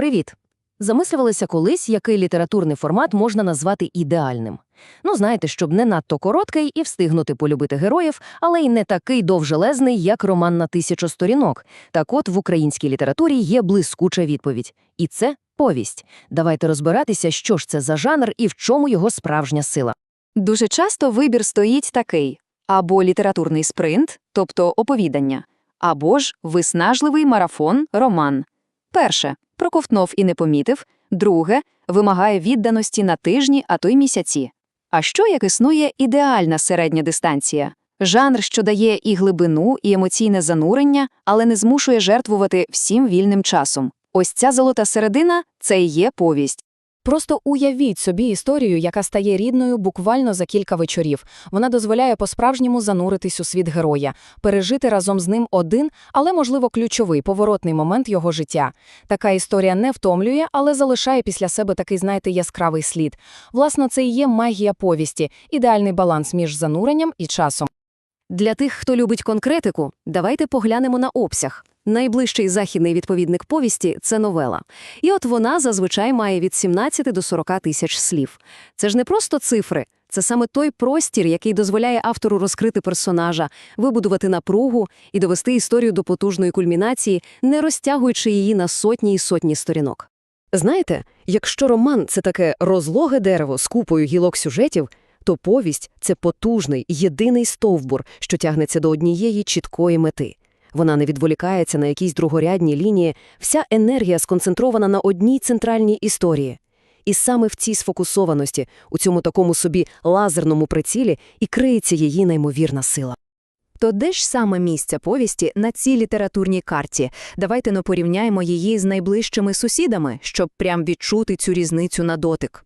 Привіт! Замислювалися колись, який літературний формат можна назвати ідеальним. Ну, знаєте, щоб не надто короткий і встигнути полюбити героїв, але й не такий довжелезний, як роман на тисячу сторінок. Так от в українській літературі є блискуча відповідь. І це повість. Давайте розбиратися, що ж це за жанр і в чому його справжня сила. Дуже часто вибір стоїть такий: або літературний спринт, тобто оповідання, або ж виснажливий марафон, роман. Перше проковтнув і не помітив, друге вимагає відданості на тижні, а то й місяці. А що як існує ідеальна середня дистанція? Жанр, що дає і глибину, і емоційне занурення, але не змушує жертвувати всім вільним часом. Ось ця золота середина це і є повість. Просто уявіть собі історію, яка стає рідною буквально за кілька вечорів. Вона дозволяє по-справжньому зануритись у світ героя, пережити разом з ним один, але, можливо, ключовий поворотний момент його життя. Така історія не втомлює, але залишає після себе такий, знаєте, яскравий слід. Власне, це і є магія повісті, ідеальний баланс між зануренням і часом. Для тих, хто любить конкретику, давайте поглянемо на обсяг. Найближчий західний відповідник повісті – це новела. І от вона зазвичай має від 17 до 40 тисяч слів. Це ж не просто цифри, це саме той простір, який дозволяє автору розкрити персонажа, вибудувати напругу і довести історію до потужної кульмінації, не розтягуючи її на сотні і сотні сторінок. Знаєте, якщо роман – це таке розлоге дерево з купою гілок сюжетів, то повість – це потужний, єдиний стовбур, що тягнеться до однієї чіткої мети. Вона не відволікається на якісь другорядні лінії, вся енергія сконцентрована на одній центральній історії. І саме в цій сфокусованості, у цьому такому собі лазерному прицілі, і криється її неймовірна сила. То де ж саме місце повісті на цій літературній карті? Давайте но порівняємо її з найближчими сусідами, щоб прям відчути цю різницю на дотик.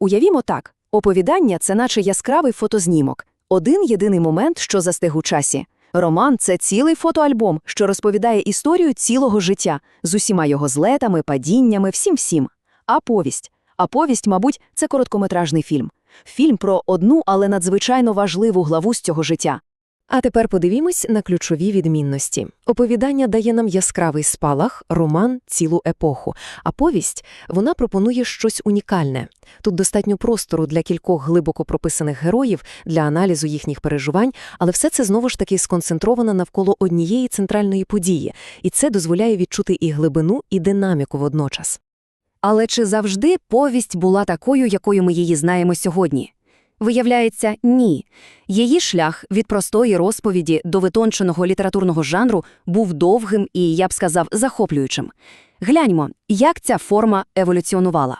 Уявімо так, оповідання – це наче яскравий фотознімок. Один єдиний момент, що застиг у часі. Роман – це цілий фотоальбом, що розповідає історію цілого життя, з усіма його злетами, падіннями, всім-всім. А повість? А повість, мабуть, це короткометражний фільм. Фільм про одну, але надзвичайно важливу главу з цього життя. А тепер подивімось на ключові відмінності. Оповідання дає нам яскравий спалах, роман – цілу епоху, а повість – вона пропонує щось унікальне. Тут достатньо простору для кількох глибоко прописаних героїв, для аналізу їхніх переживань, але все це знову ж таки сконцентровано навколо однієї центральної події, і це дозволяє відчути і глибину, і динаміку водночас. Але чи завжди повість була такою, якою ми її знаємо сьогодні? Виявляється, ні. Її шлях від простої розповіді до витонченого літературного жанру був довгим і, я б сказав, захоплюючим. Гляньмо, як ця форма еволюціонувала.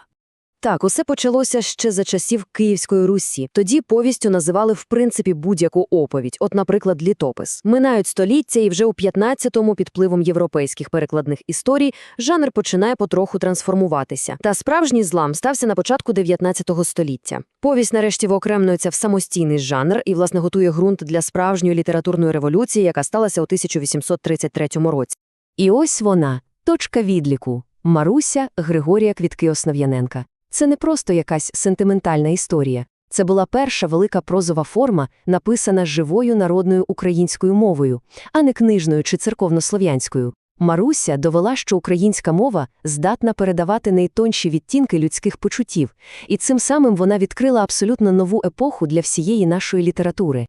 Так, усе почалося ще за часів Київської Русі. Тоді повістю називали в принципі будь-яку оповідь, от, наприклад, літопис. Минають століття, і вже у 15-му під впливом європейських перекладних історій жанр починає потроху трансформуватися. Та справжній злам стався на початку 19 століття. Повість нарешті виокремлюється в самостійний жанр і, власне, готує ґрунт для справжньої літературної революції, яка сталася у 1833 році. І ось вона, точка відліку. Маруся Григорія Квітки-Основ'яненка. Це не просто якась сентиментальна історія. Це була перша велика прозова форма, написана живою народною українською мовою, а не книжною чи церковнослов'янською. Маруся довела, що українська мова здатна передавати найтонші відтінки людських почуттів, і цим самим вона відкрила абсолютно нову епоху для всієї нашої літератури.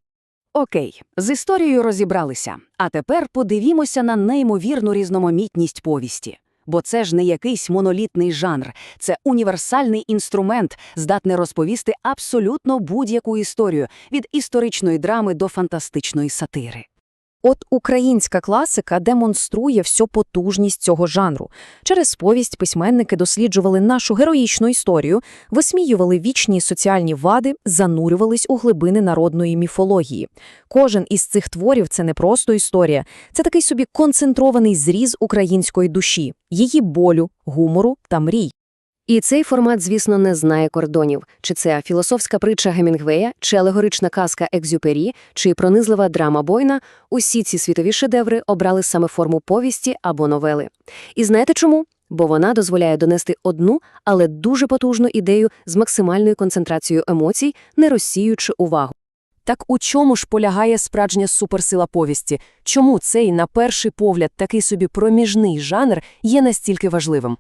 Окей, з історією розібралися. А тепер подивімося на неймовірну різноманітність повісті. Бо це ж не якийсь монолітний жанр, це універсальний інструмент, здатний розповісти абсолютно будь-яку історію від історичної драми до фантастичної сатири. От українська класика демонструє всю потужність цього жанру. Через повість письменники досліджували нашу героїчну історію, висміювали вічні соціальні вади, занурювались у глибини народної міфології. Кожен із цих творів це не просто історія, це такий собі концентрований зріз української душі, її болю, гумору та мрій. І цей формат, звісно, не знає кордонів. Чи це філософська притча Гемінгвея, чи алегорична казка Екзюпері, чи пронизлива драма Бойна – усі ці світові шедеври обрали саме форму повісті або новели. І знаєте чому? Бо вона дозволяє донести одну, але дуже потужну ідею з максимальною концентрацією емоцій, не розсіюючи увагу. Так у чому ж полягає справжня суперсила повісті? Чому цей, на перший погляд, такий собі проміжний жанр є настільки важливим?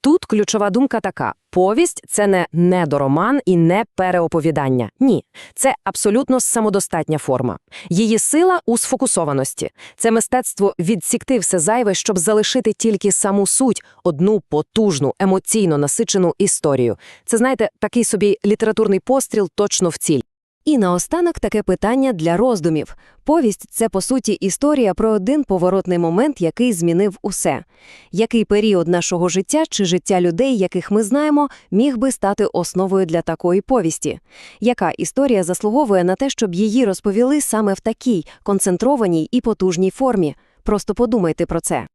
Тут ключова думка така: повість це не недороман і не переоповідання. Ні, це абсолютно самодостатня форма. Її сила у сфокусованості. Це мистецтво відсікти все зайве, щоб залишити тільки саму суть, одну потужну, емоційно насичену історію. Це, знаєте, такий собі літературний постріл точно в ціль. І наостанок таке питання для роздумів. Повість – це, по суті, історія про один поворотний момент, який змінив усе. Який період нашого життя чи життя людей, яких ми знаємо, міг би стати основою для такої повісті? Яка історія заслуговує на те, щоб її розповіли саме в такій концентрованій і потужній формі? Просто подумайте про це.